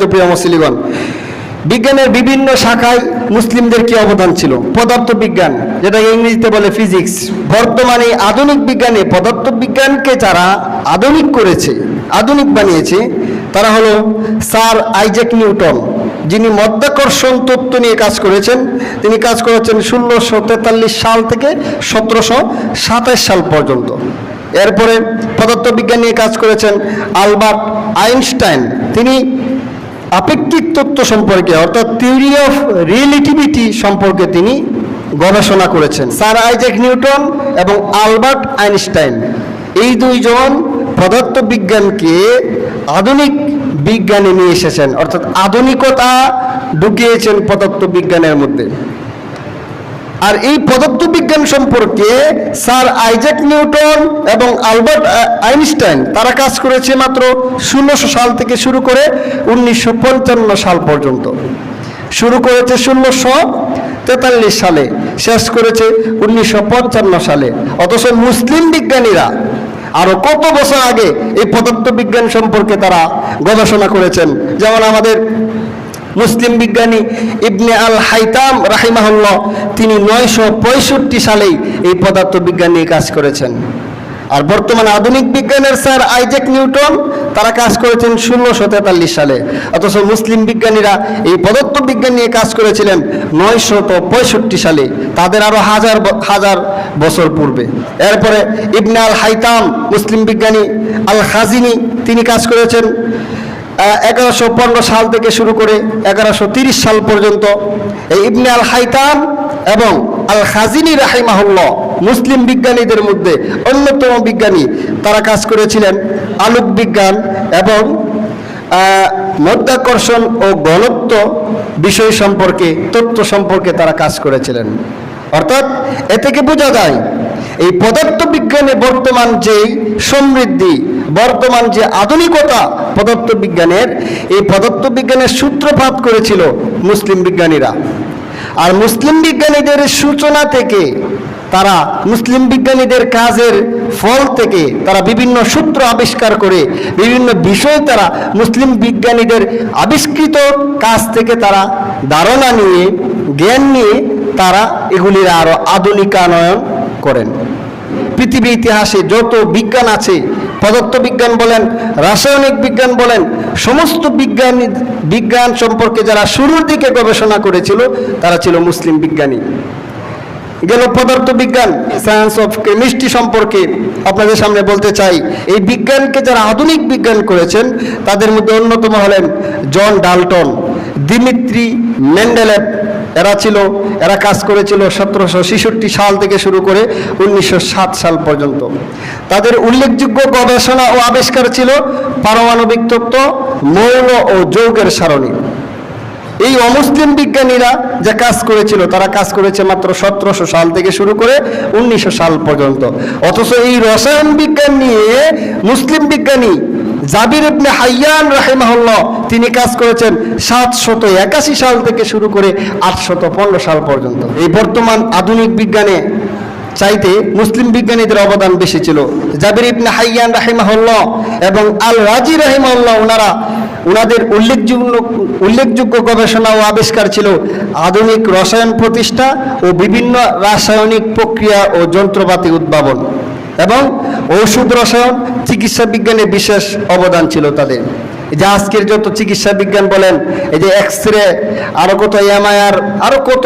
তো প্রিয় মুসলিগণ। বিজ্ঞানের বিভিন্ন শাখায় মুসলিমদের কি অবদান ছিল? পদার্থ বিজ্ঞান যেটা ইংরেজিতে বলে ফিজিক্স বর্তমানে আধুনিক বিজ্ঞানে পদার্থ বিজ্ঞানকে যারা আধুনিক করেছে, আধুনিক বানিয়েছে, তারা হলো স্যার আইজ্যাক নিউটন। যিনি মধ্যাকর্ষণ তত্ত্ব নিয়ে কাজ করেছেন। তিনি কাজ করেছেন ষোলোশো তেতাল্লিশ সাল থেকে সতেরোশো সাতাশ সাল পর্যন্ত। এরপরে পদার্থবিজ্ঞান নিয়ে কাজ করেছেন আলবার্ট আইনস্টাইন। তিনি আপেক্ষিক তত্ত্ব সম্পর্কে, অর্থাৎ থিওরি অফ রিয়েলিটিভিটি সম্পর্কে তিনি গবেষণা করেছেন। স্যার আইজ্যাক নিউটন এবং আলবার্ট আইনস্টাইন, এই দুইজন পদার্থবিজ্ঞানকে আধুনিক বিজ্ঞানে নিয়ে এসেছেন, অর্থাৎ আধুনিকতা ঢুকিয়েছেন পদার্থবিজ্ঞানের মধ্যে। আর এই পদার্থবিজ্ঞান সম্পর্কে স্যার আইজ্যাক নিউটন এবং আলবার্ট আইনস্টাইন, তারা কাজ করেছে মাত্র ষোলোশো সাল থেকে শুরু করে উনিশশো পঞ্চান্ন সাল পর্যন্ত। শুরু করেছে ষোলোশো তেতাল্লিশ সালে, শেষ করেছে উনিশশো পঞ্চান্ন সালে। অথচ মুসলিম বিজ্ঞানীরা আরও কত বছর আগে এই পদার্থবিজ্ঞান সম্পর্কে তারা গবেষণা করেছেন? যেমন আমাদের মুসলিম বিজ্ঞানী ইবনে আল হাইতাম রাহিমাহুল্লাহ, তিনি নয়শো পঁয়ষট্টি সালেই এই পদার্থ বিজ্ঞান নিয়ে কাজ করেছেন। আর বর্তমানে আধুনিক বিজ্ঞানের স্যার আইজ্যাক নিউটন, তারা কাজ করেছেন ষোলোশো তেতাল্লিশ সালে। অথচ মুসলিম বিজ্ঞানীরা এই পদার্থ বিজ্ঞান নিয়ে কাজ করেছিলেন নয়শত পঁয়ষট্টি সালে, তাদের আরও হাজার হাজার বছর পূর্বে। এরপরে ইবনে আল হাইতাম মুসলিম বিজ্ঞানী আল খাজিনী তিনি কাজ করেছেন এগারোশো পনেরো সাল থেকে শুরু করে এগারোশো তিরিশ সাল পর্যন্ত এই ইবনে আল হাইতাম এবং আল খাজিনী রাহিমাহুল্লাহ মুসলিম বিজ্ঞানীদের মধ্যে অন্যতম বিজ্ঞানী, তারা কাজ করেছিলেন আলোক বিজ্ঞান এবং মধ্যাকর্ষণ ও গণত্ব বিষয় সম্পর্কে, তত্ত্ব সম্পর্কে তারা কাজ করেছিলেন। অর্থাৎ এ থেকে বোঝা যায়, এই পদার্থবিজ্ঞানে বর্তমান যে সমৃদ্ধি বর্তমান যে আধুনিকতা পদার্থ বিজ্ঞানের, এই পদার্থ বিজ্ঞানের সূত্রপাত করেছিল মুসলিম বিজ্ঞানীরা। আর মুসলিম বিজ্ঞানীদের সূচনা থেকে তারা মুসলিম বিজ্ঞানীদের কাজের ফল থেকে তারা বিভিন্ন সূত্র আবিষ্কার করে, বিভিন্ন বিষয় তারা মুসলিম বিজ্ঞানীদের আবিষ্কৃত কাজ থেকে তারা ধারণা নিয়ে, জ্ঞান নিয়ে তারা এগুলির আরও আধুনিকানয়ন করেন। পৃথিবীর ইতিহাসে যত বিজ্ঞান আছে পদার্থবিজ্ঞান বলেন, রাসায়নিক বিজ্ঞান বলেন, সমস্ত বিজ্ঞান বিজ্ঞান সম্পর্কে যারা শুরুর দিকে গবেষণা করেছিল, তারা ছিল মুসলিম বিজ্ঞানী। গেল পদার্থ বিজ্ঞান সায়েন্স অফ কেমিস্ট্রি সম্পর্কে আপনাদের সামনে বলতে চাই। এই বিজ্ঞানকে যারা আধুনিক বিজ্ঞান করেছেন, তাদের মধ্যে অন্যতম হলেন জন ডালটন, দিমিত্রি মেন্ডেলেভ। এরা ছিল, এরা কাজ করেছিল সতেরোশো ছেষট্টি সাল থেকে শুরু করে উনিশশো সাত সাল পর্যন্ত। তাদের উল্লেখযোগ্য গবেষণা ও আবিষ্কার ছিল পারমাণবিক তত্ত্ব, মৌল ও যৌগের সারণী। এই অমুসলিম বিজ্ঞানীরা যে কাজ করেছিল, তারা কাজ করেছে মাত্র সতেরোশো সাল থেকে শুরু করে উনিশশো সাল পর্যন্ত। অথচ এই রসায়ন বিজ্ঞান নিয়ে, মুসলিম বিজ্ঞানী জাবির ইবনে হাইয়ান রাহিমাহুল্লাহ, তিনি কাজ করেছেন সাতশত একাশি সাল থেকে শুরু করে আটশত পনেরো সাল পর্যন্ত। এই বর্তমান আধুনিক বিজ্ঞানে চাইতে মুসলিম বিজ্ঞানীদের অবদান বেশি ছিল। জাবির ইবনে হাইয়ান রাহিমাহুল্লাহ এবং আল রাজি রাহিমাহুল্লাহ ওনারা ওনাদের উল্লেখযোগ্য উল্লেখযোগ্য গবেষণা ও আবিষ্কার ছিল আধুনিক রসায়ন প্রতিষ্ঠা ও বিভিন্ন রাসায়নিক প্রক্রিয়া ও যন্ত্রপাতি উদ্ভাবন। এবং ঔষধ রসায়ন, চিকিৎসা বিজ্ঞানে বিশেষ অবদান ছিল তাদের। এই যে আজকের যত চিকিৎসা বিজ্ঞান বলেন, এই যে এক্স রে আরও কত এমআইআর আরও কত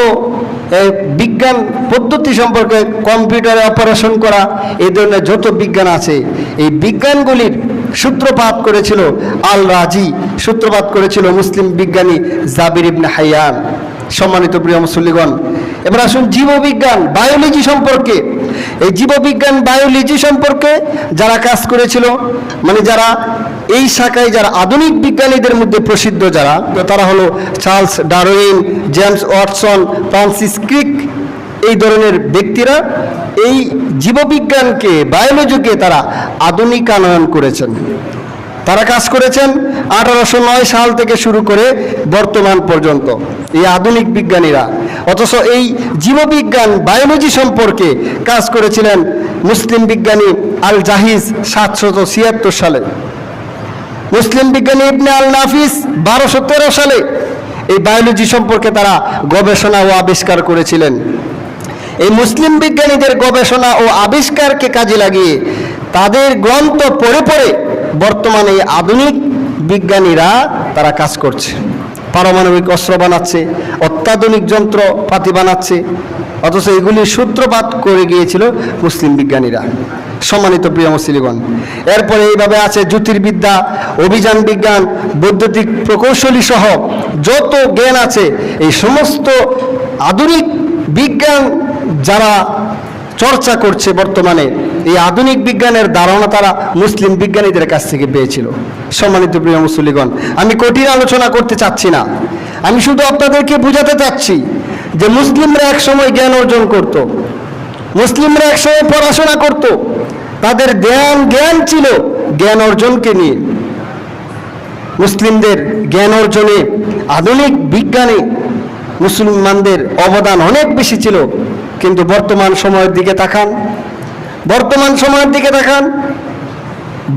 বিজ্ঞান পদ্ধতি সম্পর্কে কম্পিউটারে অপারেশন করা, এই ধরনের যত বিজ্ঞান আছে, এই বিজ্ঞানগুলির সূত্রপাত করেছিল আল রাজি, সূত্রপাত করেছিল মুসলিম বিজ্ঞানী জাবির ইবনে হাইয়ান। সম্মানিত প্রিয় মুসল্লিগণ, এবার আসুন জীববিজ্ঞান, বায়োলজি সম্পর্কে এই জীববিজ্ঞান, বায়োলজি সম্পর্কে যারা কাজ করেছিল মানে যারা এই শাখায় যারা আধুনিক বিজ্ঞানীদের মধ্যে প্রসিদ্ধ যারা, তারা হলো Charles Darwin James Watson, Francis Crick, এই ধরনের ব্যক্তিরা এই জীববিজ্ঞানকে, বায়োলজিকে তারা আধুনিকায়ন করেছেন। তারা কাজ করেছেন আঠারোশো নয় সাল থেকে শুরু করে বর্তমান পর্যন্ত, এই আধুনিক বিজ্ঞানীরা। অথচ এই জীববিজ্ঞান বায়োলজি সম্পর্কে কাজ করেছিলেন মুসলিম বিজ্ঞানী আল জাহিজ সাতশত ছিয়াত্তর সালে। মুসলিম বিজ্ঞানী ইবনে আল নাফিস বারোশো তেরো সালে এই বায়োলজি সম্পর্কে তারা গবেষণা ও আবিষ্কার করেছিলেন। এই মুসলিম বিজ্ঞানীদের গবেষণা ও আবিষ্কারকে কাজে লাগিয়ে তাদের গ্রন্থ পড়ে পড়ে বর্তমানে এই আধুনিক বিজ্ঞানীরা তারা কাজ করছে। পারমাণবিক অস্ত্র বানাচ্ছে, অত্যাধুনিক যন্ত্রপাতি বানাচ্ছে, অথচ এগুলির সূত্রপাত করে গিয়েছিল মুসলিম বিজ্ঞানীরা। সম্মানিত প্রিয় মুসলিগণ এরপরে এইভাবে আছে জ্যোতির্বিদ্যা, অভিযান বিজ্ঞান, বৈদ্যুতিক প্রকৌশলী সহ যত জ্ঞান আছে, এই সমস্ত আধুনিক বিজ্ঞান যারা চর্চা করছে বর্তমানে এই আধুনিক বিজ্ঞানের ধারণা তারা মুসলিম বিজ্ঞানীদের কাছ থেকে পেয়েছিল। সম্মানিত প্রিয় মুসলিগণ আমি কঠিন আলোচনা করতে চাচ্ছি না। আমি শুধু আপনাদেরকে বোঝাতে চাচ্ছি যে মুসলিমরা একসময় জ্ঞান অর্জন করত, মুসলিমরা একসময় পড়াশোনা করত, তাদের জ্ঞান জ্ঞান ছিল জ্ঞান অর্জনকে নিয়ে। মুসলিমদের জ্ঞান অর্জনে আধুনিক বিজ্ঞানে মুসলমানদের অবদান অনেক বেশি ছিল। কিন্তু বর্তমান সময়ের দিকে তাকান। বর্তমান সময়ের দিকে তাকান।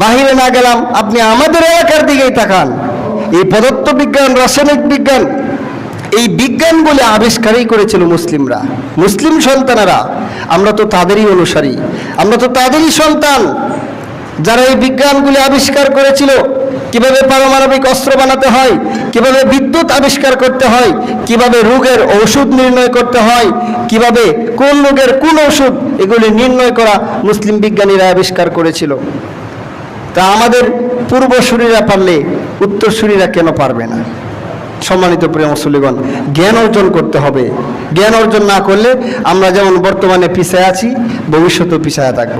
বাহিরে না গেলাম, আপনি আমাদের এলাকার দিকেই তাকান। এই পদার্থ বিজ্ঞান, রাসায়নিক বিজ্ঞান, এই বিজ্ঞান বলে আবিষ্কারই করেছিল মুসলিমরা। মুসলিম সন্তানেরা, আমরা তো তাদেরই অনুসারী। আমরা তো তাদেরই সন্তান যারা এই বিজ্ঞানগুলি আবিষ্কার করেছিল। কীভাবে পারমাণবিক অস্ত্র বানাতে হয়, কীভাবে বিদ্যুৎ আবিষ্কার করতে হয়, কীভাবে রোগের ওষুধ নির্ণয় করতে হয়, কীভাবে কোন রোগের কোন ওষুধ এগুলি নির্ণয় করা মুসলিম বিজ্ঞানীরা আবিষ্কার করেছিল। তা আমাদের পূর্বসূরীরা পারলে, উত্তরসূরীরা কেন পারবে না? সম্মানিত প্রিয় মুসলিগণ জ্ঞান অর্জন করতে হবে। জ্ঞান অর্জন না করলে আমরা যেমন বর্তমানে পিছায় আছি, ভবিষ্যতেও পিছায় থাকব।